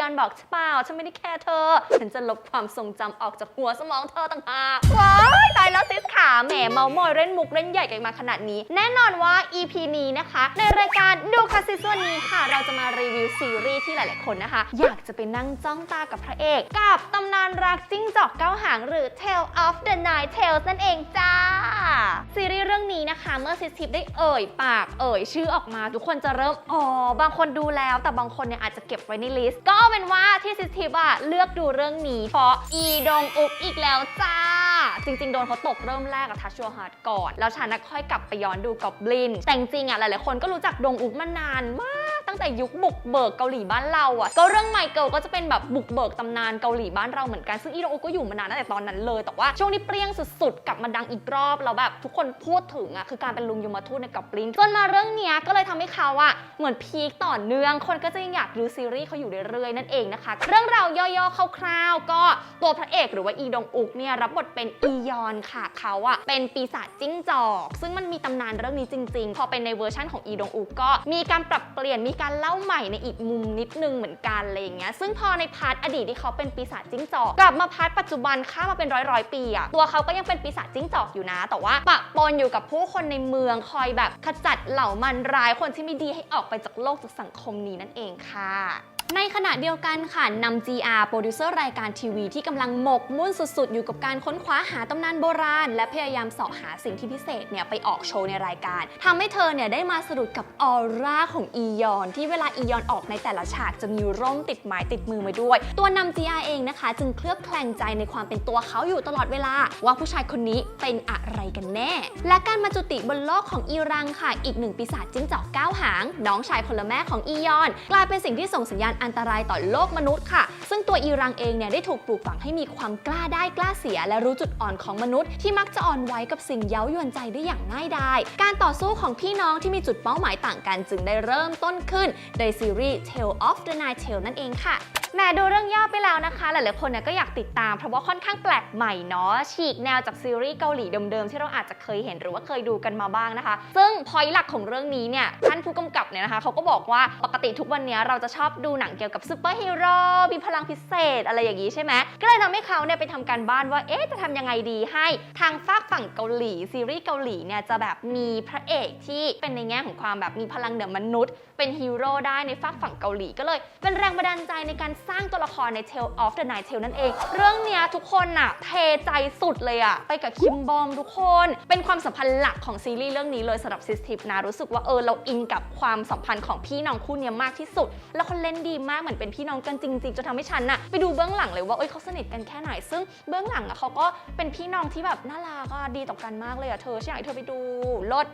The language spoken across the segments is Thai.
ยอนบอกเปล่าฉันไม่ได้แค่เธอ ฉันจะลบความทรงจำออกจากหัวสมองเธอต่างหากว้ายตายแล้วซิสขาแหมเมามอยเล่นมุกเล่นใหญ่กันมาขนาดนี้ แน่นอนว่า EP นี้นะคะ ในรายการดูคาซิสวันนี้ค่ะ เราจะมารีวิวซีรีส์ที่หลาย ๆ คนนะคะ อยากจะไปนั่งจ้องตากับพระเอก กับตำนานรักจิ้งจอกเก้าหางหรือ Tale of the Nine Tails นั่นเองจ้า ซีรีส์เรื่องนี้นะคะเมื่อซิสทิปได้เอ่ยปากเอ่ยชื่อออกมา ทุกคนจะเริ่มอ๋อบางคนดูแล้ว แต่บางคนเนี่ยอาจจะเก็บไว้ในลิสต์ก็เอาเป็นว่าที่ซิสทิปอะเลือกดูเรื่องนี้เพราะอีดงอุกอีกแล้วจ้า จริง ๆ โดนเขาตกเริ่มแรกกับทัชชัวฮาร์ดก่อน แล้วฉันนะค่อยกลับไปย้อนดูกอบลิน แต่จริงอะหลายๆคนก็รู้จักดงอุกมานานมาก ตั้งแต่ยุคบุกเบิกเกาหลีบ้านเราอะก็เรื่องไมเคิลก็จะเป็นแบบบุกเบิกตำนานเกาหลีบ้านเราเหมือนกันซึ่งอีดงอุกก็อยู่มานานตั้งแต่ตอนนั้นเลยแต่ว่าช่วงที่เปรี้ยงสุดๆกลับมาดังอีกรอบแล้วแบบทุกคนพูดถึงอะคือการเป็นลุงยมทูตในกอบปลินจนมาเรื่องเนี้ยก็เลยทำให้เขาอะเหมือนพีคต่อเนื่องคนก็จะยังอยากดูซีรีส์เขาอยู่เรื่อยๆนั่นเองนะคะเรื่องราวย่อๆคร่าวๆ ก็ตัวพระเอกหรือว่าอีดงอุกเนี่ยรับบทเป็นอียอนค่ะเขาอะเป็นปีศาจจิ้งจอก ซึ่งมันมีตำนานเรื่องนี้จริง ๆ พอเป็นในเวอร์ชั่นของอีดงอุกก็มีการปรับเปลี่ยนมีการเล่าใหม่ในอีกมุมนิดนึงเหมือนกันอะไรอย่างเงี้ยซึ่งพอในพาร์ทอดีตที่เขาเป็นปีศาจจิ้งจอกกลับมาพาร์ทปัจจุบันข้ามาเป็นร้อยร้อยปีอะตัวเขาก็ยังเป็นปีศาจจิ้งจอกอยู่นะ แต่ว่าปะปนอยู่กับผู้คนในเมืองคอยแบบขจัดเหล่ามันร้ายคนที่ไม่ดีให้ออกไปจากโลกจากสังคมนี้นั่นเองค่ะ ในขณะเดียวกันค่ะนำ GR โปรดิวเซอร์รายการทีวีที่กำลังหมกมุ่นสุดๆ อยู่กับการค้นคว้าหาตำนานโบราณ และพยายามเสาะหาสิ่งที่พิเศษเนี่ยไปออกโชว์ในรายการทำให้เธอเนี่ยได้มาสะดุดกับออร่าของอียอน ที่เวลาอียอนออกในแต่ละฉากจะมีร่มติดไม้ติดมือมาด้วย ตัวนำ GR เองนะคะ จึงเคลือบแคลงใจในความเป็นตัวเขาอยู่ตลอดเวลา ว่าผู้ชายคนนี้เป็นอะไรกันแน่ และการมาจุติบนโลกของอีรังค่ะ อีกหนึ่งปีศาจจิ้งจอกเก้าหาง น้องชายคนละแม่ของอียอน กลายเป็นสิ่งที่ส่งสัญญาณอันตรายต่อโลกมนุษย์ค่ะ ซึ่งตัวอีรังเองเนี่ยได้ถูกปลูกฝังให้มีความกล้าได้กล้าเสีย และรู้จุดอ่อนของมนุษย์ที่มักจะอ่อนไหวกับสิ่งเย้ายวนใจได้อย่างง่ายดาย การต่อสู้ของพี่น้องที่มีจุดเป้าหมายต่างกันจึงได้เริ่มต้นขึ้น โดยซีรีส์ Tale of the Nighttail นั่นเองค่ะแหม่ดูเรื่องย่อไปแล้วนะคะ หลายๆคนเนี่ยก็อยากติดตาม เพราะว่าค่อนข้างแปลกใหม่เนาะฉีกแนวจากซีรีส์เกาหลีเดิมๆ ที่เราอาจจะเคยเห็นหรือว่าเคยดูกันมาบ้างนะคะ ซึ่งพอยหลักของเรื่องนี้เนี่ยท่านผู้กำกับเนี่ยนะคะเขาก็บอกว่าปกติทุกวันนี้เราจะชอบดูหนังเกี่ยวกับซูเปอร์ฮีโร่มีพลังพิเศษอะไรอย่างนี้ใช่ไหมก็เลยทำให้เขาเนี่ยไปทำการบ้านว่าเอ๊ะจะทำยังไงดีให้ทางฝากฝั่งเกาหลีซีรีส์เกาหลีเนี่ยจะแบบมีพระเอกที่เป็นในแง่ของความแบบมีพลังเหนือมนุษย์ เป็นฮีโร่ได้ในฝากฝั่งเกาหลีก็เลย เป็นแรงบันดาลใจในการสร้างตัวละครใน Tale of the Nine Tails นั่นเอง เรื่องเนี้ยทุกคนน่ะเทใจสุดเลยอะไปกับคิมบอมทุกคน เป็นความสัมพันธ์หลักของซีรีส์เรื่องนี้เลยสำหรับซิสทิปนะ รู้สึกว่าเออเราอินกับความสัมพันธ์ของพี่น้องคู่เนี้ยมากที่สุด แล้วเขาเล่นดีมากเหมือนเป็นพี่น้องกันจริงๆจนทำให้ฉันน่ะไปดูเบื้องหลังเลยว่าเอ้ยเขาสนิทกันแค่ไหน ซึ่งเบื้องหลังอะเขาก็เป็นพี่น้องที่แบบน่ารักอะดีต่อกันมากเลยอะเธอฉันอยากให้เธอไปดูลด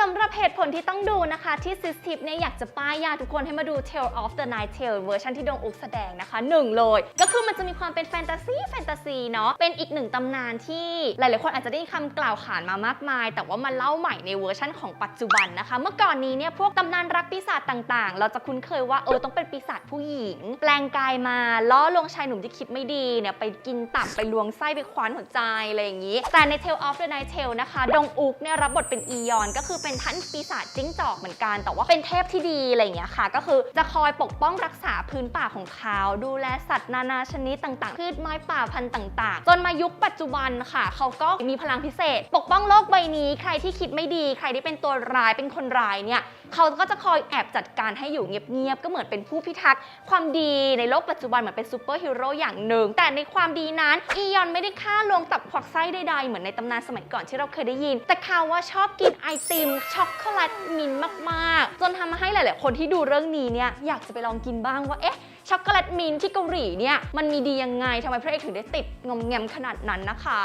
สำหรับเหตุผลที่ต้องดูนะคะที่ซิสทิปเนี่ยอยากจะป้ายยาทุกคนให้มาดู Tale of the Night Tale เวอร์ชันที่ดงอุกแสดงนะคะหนึ่งเลย ก็คือมันจะมีความเป็นแฟนตาซีแฟนตาซีเนาะเป็นอีกหนึ่งตำนานที่หลายๆคนอาจจะได้คำกล่าวขานมามากมาย แต่ว่ามาเล่าใหม่ในเวอร์ชันของปัจจุบันนะคะ เมื่อก่อนนี้เนี่ยพวกตำนานรักปีศาจต่างๆ เราจะคุ้นเคยว่าเออต้องเป็นปีศาจผู้หญิง แปลงกายมาล่อลวงชายหนุ่มที่คิดไม่ดีเนี่ยไปกินตับไปลวงไส้ไปคว้านหัวใจอะไรอย่างนี้ แต่ใน Tale of the Night Tale นะคะดงอุกเนี่ยรับบทเป็นอียอนก็คือเป็น็นท่านปีศาจจิ้งจอกเหมือนกัน แต่ว่าเป็นเทพที่ดีอะไรอย่างเงี้ยค่ะ ก็คือจะคอยปกป้องรักษาพื้นป่าของเขาดูแลสัตว์นานาชนิดต่างๆพืชไม้ป่าพันธุ์ต่างๆ จนมายุคปัจจุบันค่ะ เขาก็มีพลังพิเศษ ปกป้องโลกใบนี้ ใครที่คิดไม่ดี ใครที่เป็นตัวร้ายเป็นคนร้ายเนี่ย เขาก็จะคอยแอบจัดการให้อยู่เงียบๆ ก็เหมือนเป็นผู้พิทักษ์ความดีในโลกปัจจุบันเหมือนเป็นซูเปอร์ฮีโร่อย่างหนึ่ง แต่ในความดีนั้นอียอนไม่ได้ฆ่าลงตับควักไส้ใดๆ เหมือนในตำนานสมัยก่อนที่เราเคยได้ยิน แต่เขาว่าชอบกินไอติมช็อกโกแลตมินมากๆ จนทำให้หลาย ๆ คนที่ดูเรื่องนี้เนี่ยอยากจะไปลองกินบ้างว่าเอ๊ะช็อกโกแลตมินที่เกาหลีเนี่ยมันมีดียังไงทำไมพระเอกถึงได้ติดงอมแงมขนาดนั้นนะคะ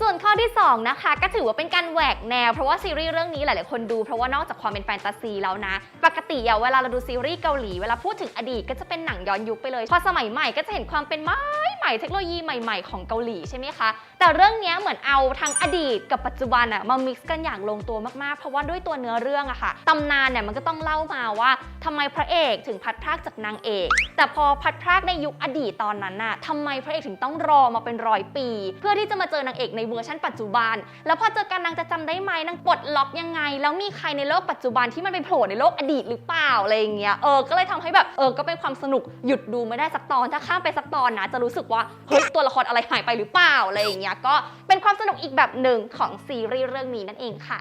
ส่วน ที่2นะคะก็ถือว่าเป็นการแหวกแนว เพราะว่าซีรีส์เรื่องนี้หลาย ๆ คนดูเพราะว่านอกจากความเป็นแฟนตาซีแล้วนะ ปกติอะเวลาเราดูซีรีส์เกาหลีเวลาพูดถึงอดีตก็จะเป็นหนังย้อนยุคไปเลย พอสมัยใหม่ก็จะเห็นความเป็นไม้ ใหม่เทคโนโลยีใหม่ๆ ของเกาหลีใช่ไหมคะ แต่เรื่องนี้เหมือนเอาทั้งอดีตกับปัจจุบันอะมา mix กันอย่างลงตัวมากๆ เพราะว่าด้วยตัวเนื้อเรื่องอะค่ะตำนานเนี่ยมันก็ต้องเล่ามาว่าทำไมพระเอกถึงพัดพรากจากนางเอก แต่พอพัดพรากในยุคอดีตตอนนั้นน่ะทำไมพระเอกถึงต้องรอมาเป็นร้อยปี เพื่อที่จะมาเจอนางเอกในเวอร์ชันปัจจุบัน แล้วพอเจอกันนางจะจำได้ไหมนางปลดล็อกยังไง แล้วมีใครในโลกปัจจุบันที่มันไปโผล่ในโลกอดีตหรือเปล่าอะไรอย่างเงี้ยเออก็เลยทำให้แบบเออก็เป็นความสนุกหยุดดูไม่ได้สักตอนถ้าข้ามไปสักตอนนะจะรู้สึกว่าเฮ้ยตัวละครอะไรหายไปหรือเปล่าอะไรอย่างเงี้ยก็เป็นความสนุกอีกแบบหนึ่งของซีรีส์เรื่องนี้นั่นเองค่ะ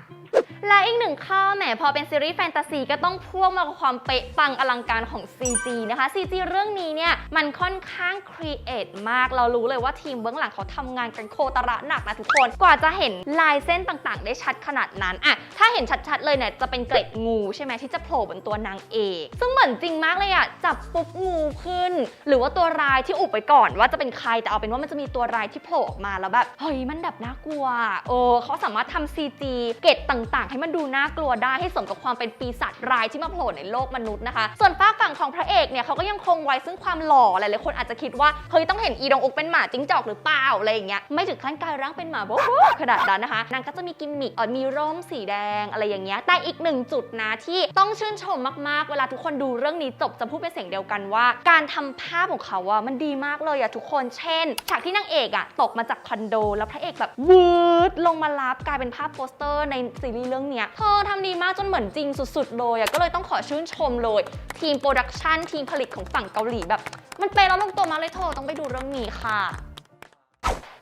และอีกหนึ่งข้อแหมพอเป็นซีรีส์แฟนตาซีก็ต้องพ่วงมากับความเป๊ะปังอลังการของ CG นะคะ CG เรื่องนี้เนี่ยมันค่อนข้างครีเอทมาก เรารู้เลยว่าทีมเบื้องหลังเขาทำงานกันโคตรหนักนะทุกคน กว่าจะเห็นลายเส้นต่างๆ ได้ชัดขนาดนั้นอะถ้าเห็นชัดๆเลยเนี่ยจะเป็นเกล็ดงูใช่ไหมที่จะโผล่บนตัวนางเอก ซึ่งเหมือนจริงมากเลยอะจับปุ๊บงูขึ้น หรือว่าตัวร้ายที่อุบไปก่อนว่าจะเป็นใครแต่เอาเป็นว่ามันจะมีตัวร้ายที่โผล่ออกมาแล้วแบบเฮ้ยมันแบบน่ากลัวเออเขาสามารถทำ CG เกล็ดต่างๆให้มันดูน่ากลัวได้ให้สมกับความเป็นปีศาจร้ายที่มาโผล่ในโลกมนุษย์นะคะ ส่วนฝากฝั่งของพระเอกเนี่ยเขาก็ยังคงไว้ซึ่งความหล่อหลายๆคนอาจจะคิดว่าเฮ้ยต้องเห็นอีดองอุกเป็นหมาจิ้งจอกหรือเปล่าอะไรอย่างเงี้ยไม่ถึงขั้นกลายร่างเป็นหมาโอ้โหขนาดนั้นนะคะนางก็จะมีกิมมิคเออมีร่มสีแดงอะไรอย่างเงี้ยแต่อีกหนึ่งจุดนะที่ต้องชื่นชมมากๆ เวลาทุกคนดูเรื่องนี้จบจะพูดเป็นเสียงเดียวกันว่า การทำภาพของเขาอะมันดีมากเลยอะทุกคนเช่นฉากที่นางเอกอะตกมาจากคอนโด แล้วพระเอกแบบวืดลงมารับกลายเป็นภาพโปสเตอร์ในซีรีส์เรื่องเนี้ยเธอทำดีมากจนเหมือนจริงสุดๆเลยก็เลยต้องขอชื่นชมเลย ทีมโปรดักชันทีมผลิตของฝั่งเกาหลีแบบ มันเป็นแล้วลงตัวมาเลยเธอต้องไปดูเรื่องนี้ค่ะ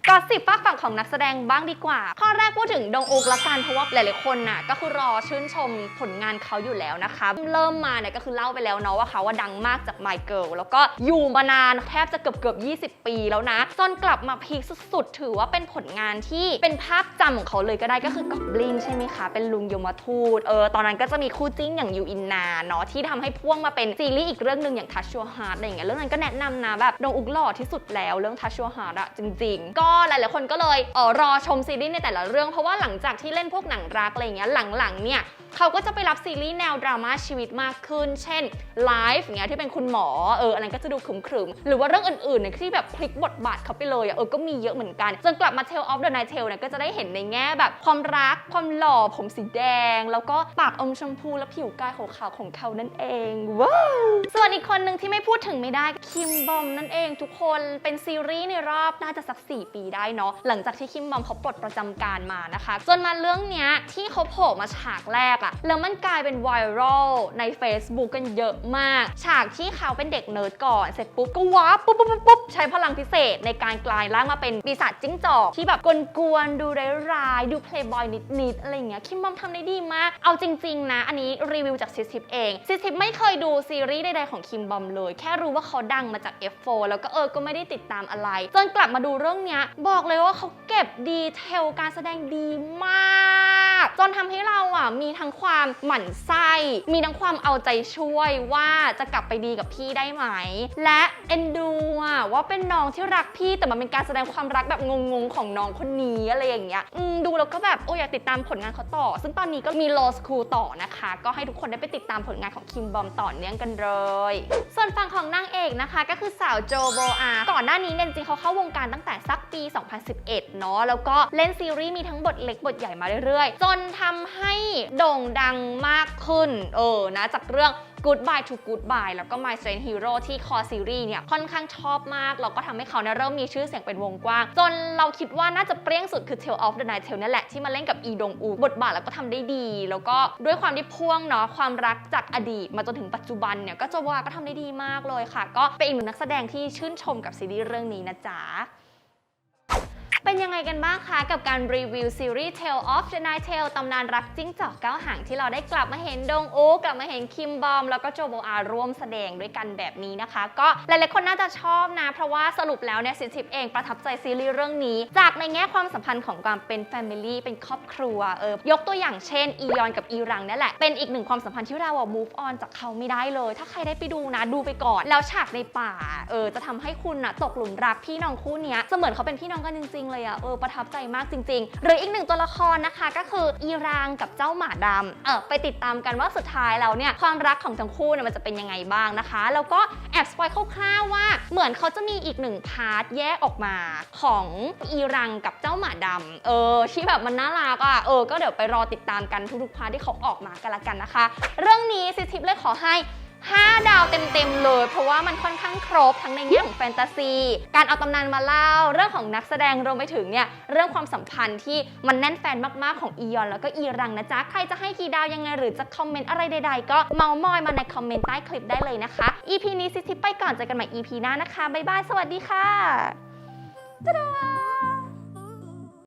ก็สิบฝากฝั่งของนักแสดงบ้างดีกว่า ข้อแรกพูดถึงดงอุกละกันเพราะว่าหลายๆคนน่ะก็คือรอชื่นชมผลงานเขาอยู่แล้วนะคะ เริ่มมาเนี่ยก็คือเล่าไปแล้วเนาะว่าเขาว่าดังมากจาก My Girl แล้วก็อยู่มานานแทบจะเกือบเกือบ20 ปีแล้วนะจนกลับมาพีคสุดๆ ถือว่าเป็นผลงานที่เป็นภาพจำของเขาเลยก็ได้ก็คือกอบลินใช่ไหมคะ เป็นลุงยมทูตเออตอนนั้นก็จะมีคู่จิ้งอย่างยูอินนาเนาะที่ทำให้พ่วงมาเป็นซีรีส์อีกเรื่องหนึ่งอย่างทัชชัวฮาร์ดอะไรอย่างเงี้ยเรื่องนั้นก็แนะนำนะแบบดงอุกหล่อที่สุดแล้วเรื่องทัชชัวฮาร์ดอะจริง ๆ ก็หลายๆคนก็เลยเออรอชมซีรีส์ในแต่ละเรื่อง เพราะว่าหลังจากที่เล่นพวกหนังรักอะไรเงี้ยหลังๆเนี่ยเขาก็จะไปรับซีรีส์แนวดราม่าชีวิตมากขึ้น เช่นไลฟ์อย่างเงี้ยที่เป็นคุณหมอเอออันนั้นก็จะดูขรึมๆ หรือว่าเรื่องอื่นๆเนี่ยที่แบบพลิกบทบาทเขาไปเลยอะเออก็มีเยอะเหมือนกัน จนกลับมา Tale of the Night Tale เนี่ยก็จะได้เห็นในแง่แบบ ความรักความหล่อผมสีแดง แล้วก็ปากอมชมพูและผิวกายขาวๆของเขานั่นเองว้าว อีกคนหนึ่งที่ไม่พูดถึงไม่ได้คิมบอมนั่นเองทุกคนเป็นซีรีส์ในรอบน่าจะสัก 4 ปีได้เนาะหลังจากที่คิมบอมเขาปลดประจำการมานะคะ จนมาเรื่องเนี้ยที่เขาโผล่มาฉากแรกอะแล้วมันกลายเป็นไวรัลใน Facebook กันเยอะมาก ฉากที่เขาเป็นเด็กเนิร์ดก่อน เสร็จปุ๊บก็ว้าปุ๊บปุ๊บปุ๊บปุ๊บใช้พลังพิเศษในการกลายร่างมาเป็นปีศาจจิ้งจอกที่แบบกวนๆดูร้ายๆดูเพลย์บอยนิดๆอะไรอย่างเงี้ยคิมบอมทำได้ดีมาก เอาจริง ๆ นะ อันนี้รีวิวจากซิสทิปเองซิสทิปไม่เคยดูซีรีส์ใดๆของคิมบอมเลย แค่รู้ว่าเขาดังมาจาก F4 แล้วก็เออก็ไม่ได้ติดตามอะไร จนกลับมาดูเรื่องเนี้ยบอกเลยว่าเขาเก็บดีเทลการแสดงดีมาก จนทำให้เราอะมีทั้งความหมั่นไส้มีทั้งความเอาใจช่วยว่าจะกลับไปดีกับพี่ได้ไหม และเอ็นดูอะว่าเป็นน้องที่รักพี่แต่มันเป็นการแสดงความรักแบบงงๆของน้องคนนี้อะไรอย่างเงี้ยอืมดูแล้วก็แบบโอ้ยอยากติดตามผลงานเขาต่อ ซึ่งตอนนี้ก็มี Law School ต่อนะคะ ก็ให้ทุกคนได้ไปติดตามผลงานของคิมบอมต่อเนื่องกันเลย ส่วนฝั่งของนางเอกนะคะก็คือสาวโจโบอาก่อนหน้านี้เนี่ยจริงเขาเข้าวงการตั้งแต่สักปี 2011 เนาะแล้วก็เล่นซีรีส์มีทั้งบทเล็กบทใหญ่มาเรื่อยๆ จนทำให้โด่งดังมากขึ้น เออนะจากเรื่อง Goodbye to Goodbye แล้วก็ My Strange Hero ที่คอซีรีส์เนี่ยค่อนข้างชอบมาก แล้วก็ทำให้เขาเนี่ยเริ่มมีชื่อเสียงเป็นวงกว้าง จนเราคิดว่าน่าจะเปรี้ยงสุดคือ Tale of the Night Tale นั่นแหละ ที่มาเล่นกับอีดงอู บทบาทแล้วก็ทำได้ดี แล้วก็ด้วยความที่พ่วงเนาะความรักจากอดีตมาจนถึงปัจจุบันเนี่ยก็จะว่าก็ทำได้ดีมากเลยค่ะ ก็เป็นอีกหนึ่งนักแสดงที่ชื่นชมกับซีรีส์เรื่องนี้นะจ๊ะ เป็นยังไงกันบ้างคะ กับการรีวิวซีรีส์ Tale of the Night Tale ตำนานรักจิ้งจอกเก้าหางที่เราได้กลับมาเห็นดงอูกลับมาเห็นคิมบอม แล้วก็โจโบอาร่วมแสดงด้วยกันแบบนี้นะคะ ก็หลายๆคนน่าจะชอบนะ เพราะว่าสรุปแล้วเนี่ยซินทิปเองประทับใจซีรีส์เรื่องนี้ จากในแง่ความสัมพันธ์ของความเป็น Family เป็นครอบครัวเออยกตัวอย่างเช่นอียอนกับอีรังนี่แหละเป็นอีกหนึ่งความสัมพันธ์ที่เราอะ move on จากเขาไม่ได้เลย ถ้าใครได้ไปดูนะดูไปก่อน แล้วฉากในป่าเออจะทำให้คุณอะตกหลุมรักพี่น้องคู่นี้เสมือนเขาเป็นพี่น้องกันจริงๆเลยอะเออประทับใจมากจริง ๆ หรืออีกหนึ่งตัวละครนะคะ ก็คืออีรังกับเจ้าหมาดำเออไปติดตามกันว่าสุดท้ายแล้วเนี่ยความรักของทั้งคู่เนี่ยมันจะเป็นยังไงบ้างนะคะ แล้วก็แอบสปอยคร่าวๆว่าเหมือนเขาจะมีอีกหนึ่งพาร์ทแยกออกมาของอีรังกับเจ้าหมาดำเออที่แบบมันน่ารักอะเออก็เดี๋ยวไปรอติดตามกันทุกๆพาร์ทที่เขาออกมากันละกันนะคะ เรื่องนี้ซิทิปเลยขอให้ 5 ดาวเต็มๆเลย เพราะว่ามันค่อนข้างครบทั้งในแง่ของแฟนตาซี การเอาตำนานมาเล่า เรื่องของนักแสดงรวมไปถึงเนี่ยเรื่องความสัมพันธ์ที่มันแน่นแฟนมากๆของอียอนแล้วก็อีรังนะจ๊ะ ใครจะให้กี่ดาวยังไง หรือจะคอมเมนต์อะไรใดๆ ก็เมามอยมาในคอมเมนต์ใต้คลิปได้เลยนะคะ EP นี้ซิทิปไปก่อนเจอกันใหม่ EP หน้านะคะบ๊ายบายสวัสดีค่ะตาดา